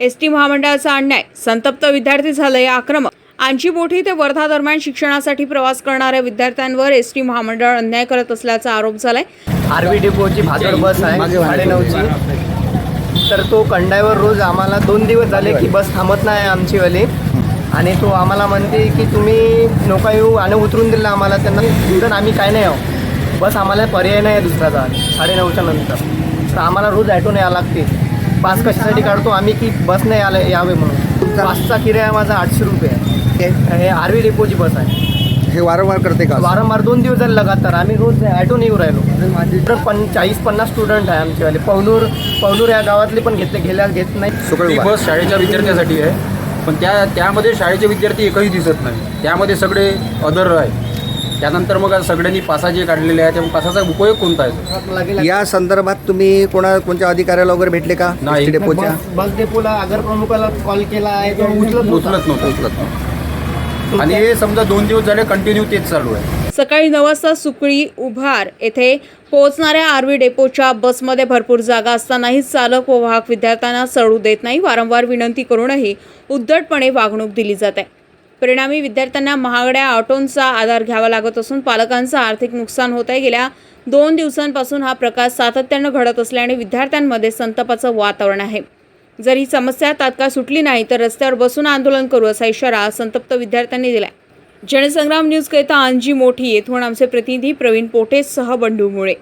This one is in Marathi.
एस टी महामंडळाचा अन्याय संतप्त विद्यार्थी झाले आक्रमक. आणची मोठी ते वर्धा दरम्यान शिक्षणासाठी प्रवास करणाऱ्या विद्यार्थ्यांवर एस टी महामंडळ अन्याय करत असल्याचा आरोप झालाय. आरवी डेपोची भादर बस आहे साडेनऊची. तर तो कंडायवर रोज आम्हाला दोन दिवस झाले की बस थांबत नाही आमचीवाली आणि तो आम्हाला म्हणते की तुम्ही नका येऊ आणि उतरून दिलं आम्हाला त्यांना. आम्ही काय नाही आहो बस आम्हाला पर्याय नाही आहे दुसऱ्याचा. साडेनऊच्या नंतर. तर आम्हाला रोज ॲटोने यावं लागते पास कशासाठी काढतो? आम्ही की बस नाही आले यावे म्हणून. पासचा किराया माझा आठशे रुपये आहे. हे? आरवी डेपोची बस आहे. हे वारंवार करते का? वारंवार दोन दिवस झाले लगातार. आम्ही रोज ॲटोने येऊ राहिलो. तर पण चाळीस पन्नास स्टुडंट आहे आमचेवाले. पवनूर पवनूर या गावातले पण घेतले गेल्या घेत नाही. उभा. बस शाळेच्या विद्यार्थ्यासाठी आहे. पण त्या त्यामध्ये शाळेचे विद्यार्थी एकही दिसत नाही. त्यामध्ये सगळे अदर आहे. त्यानंतर मग सगळ्यांनी पासाचे काढलेले आहे त्यामुळे पासाचा उपयोग कोणता आहे? या संदर्भात तुम्ही कोणा कोणत्या अधिकाऱ्याला वगैरे भेटले का? नाही. डेपोच्या? बस डेपोला आगर प्रमुखाला कॉल केला आहे. तो उचलत उचलत नव्हता. नव्हतं. उचलत नव्हतं. आणि हे समजा दोन दिवस झाले कंटिन्यू तेच चालू आहे. सकाळी नऊ वाजता सुकळी उभार येथे पोहोचणाऱ्या आरवी डेपोच्या बसमध्ये भरपूर जागा असतानाही चालक व वाहक विद्यार्थ्यांना चढू देत नाही. वारंवार विनंती करूनही उद्धटपणे वागणूक दिली जाते. परिणामी विद्यार्थ्यांना महागड्या ऑटोंचा आधार घ्यावा लागत असून पालकांचं आर्थिक नुकसान होत आहे. गेल्या दोन दिवसांपासून हा प्रकार सातत्यानं घडत असल्याने विद्यार्थ्यांमध्ये संतापाचं वातावरण आहे. जर ही समस्या तात्काळ सुटली नाही तर रस्त्यावर बसून आंदोलन करू असा इशारा संतप्त विद्यार्थ्यांनी दिलाय. जनसंग्राम न्यूज करिता अंजी मोठी येथून आमचे प्रतिनिधी प्रवीण पोटेसह बंडू मुळे.